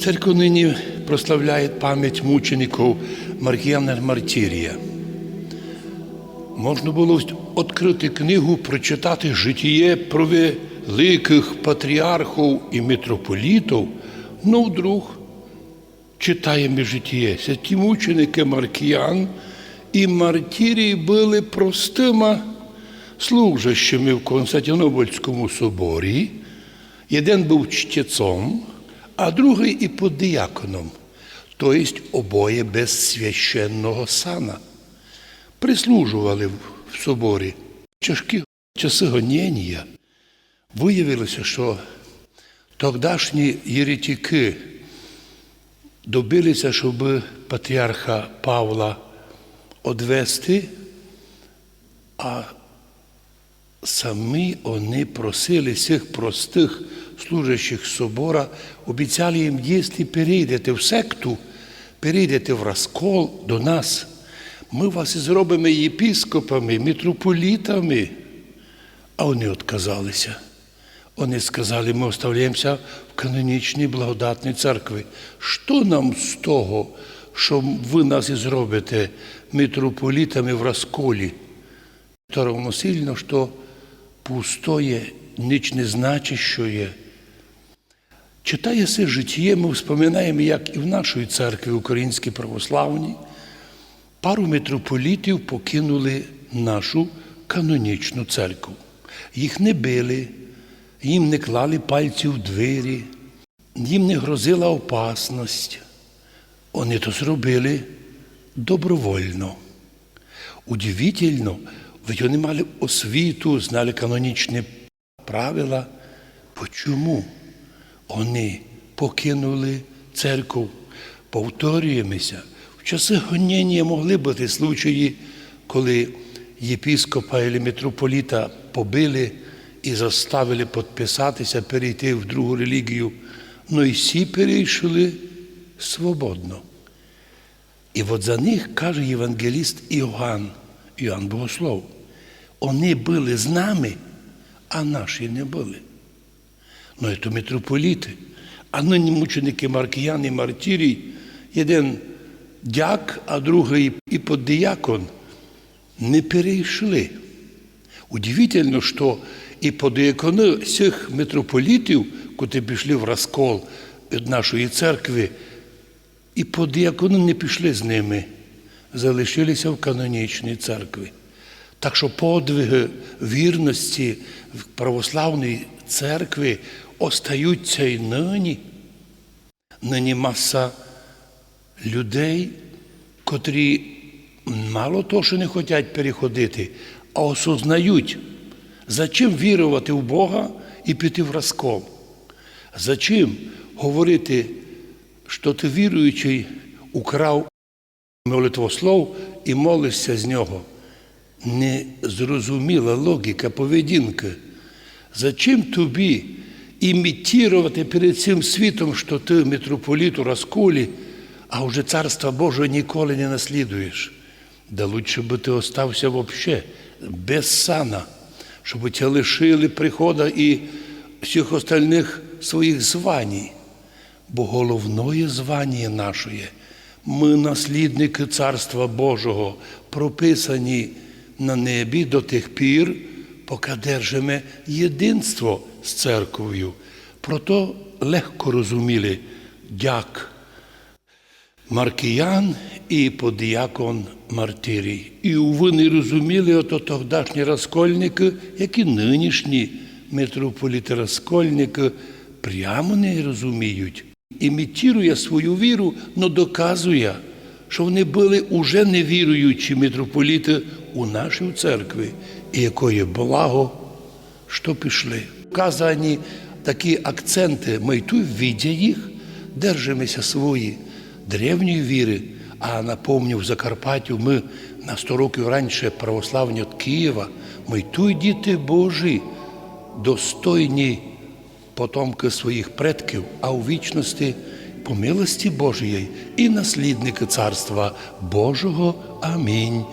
Церковь нині прославляє пам'ять мучеників Маркіяна Мартірія. Можна було відкрити книгу, прочитати житіє про великих патріархів і митрополітів, ну вдруг читаємо житіє. Ті мученики Маркіян і Мартірій були простими служащими в Константинопольському соборі. Один був чтецом, а другий і подіяконом, тобто обоє без священного сана. Прислужували в соборі. В тяжкі часи гоніння виявилося, що тогдашні єретики добилися, щоб патріарха Павла одвести, а самі вони просили цих простих служащих собора, обіцяли їм, якщо перейдете в секту, перейдете в розкол до нас, ми вас зробимо єпіскопами, митрополітами. А вони відказалися. Вони сказали, ми оставляємося в канонічній благодатній церкві. Що нам з того, що ви нас і зробите митрополітами в розколі? То равносильно, що пустое, ніч не значить, що є. Читає це життя, ми вспоминаємо, як і в нашій церкві українській православній, пару митрополітів покинули нашу канонічну церкву. Їх не били, їм не клали пальці в двері, їм не грозила опасність. Вони то зробили добровольно. Удивительно, ведь вони мали освіту, знали канонічні правила. Почому вони покинули церкву? Повторюємося. В часи гоніння могли бути случаї, коли єпіскопа і митрополіта побили і заставили підписатися, перейти в другу релігію. Ну і всі перейшли свободно. І от за них каже євангеліст Іоанн, Іоанн Богослов, вони були з нами, а наші не були. Ну, це митрополіти, а нині мученики Маркіян і Мартірій, один дяк, а другий і поддіякон не перейшли. Удивительно, що і подіякони цих митрополітів, котрі пішли в розкол від нашої церкви, і подіякони не пішли з ними, залишилися в канонічній церкві. Так що подвиги вірності в православній церкві остаються і нині. Нині маса людей, котрі мало того, що не хочуть переходити, а осознають, за чим вірувати в Бога і піти в розкол. За чим говорити, що ти віруючий украв молитвослов і молишся з нього. Незрозуміла логіка поведінки. Зачем тобі імітувати перед цим світом, що ти митрополіт у розколі, а вже царства Божого ніколи не наслідуєш? Да лучше би ти остався взагалі без сана, щоб тебе лишили прихода і всіх остальних своїх званій. Бо головне звання наше, ми наслідники Царства Божого, прописані на небі до тих пір, поки держимо єдинство з церквою. Прото легко розуміли дяк Маркіян і подіякон Мартирій. І не розуміли ото тогдашні розкольники, як і нинішні митрополіти розкольники, прямо не розуміють. Імітує свою віру, але доказує, що вони були уже невіруючі митрополіти у нашій церкві, і якої благо, що пішли. Вказані такі акценти, ми й тут видя їх, держимося свої древньої віри, а напомню, в Закарпаттю ми на 100 років раніше православні від Києва, ми й тут діти Божі, достойні потомки своїх предків, а у вічності по милості Божої і наслідники Царства Божого. Амінь.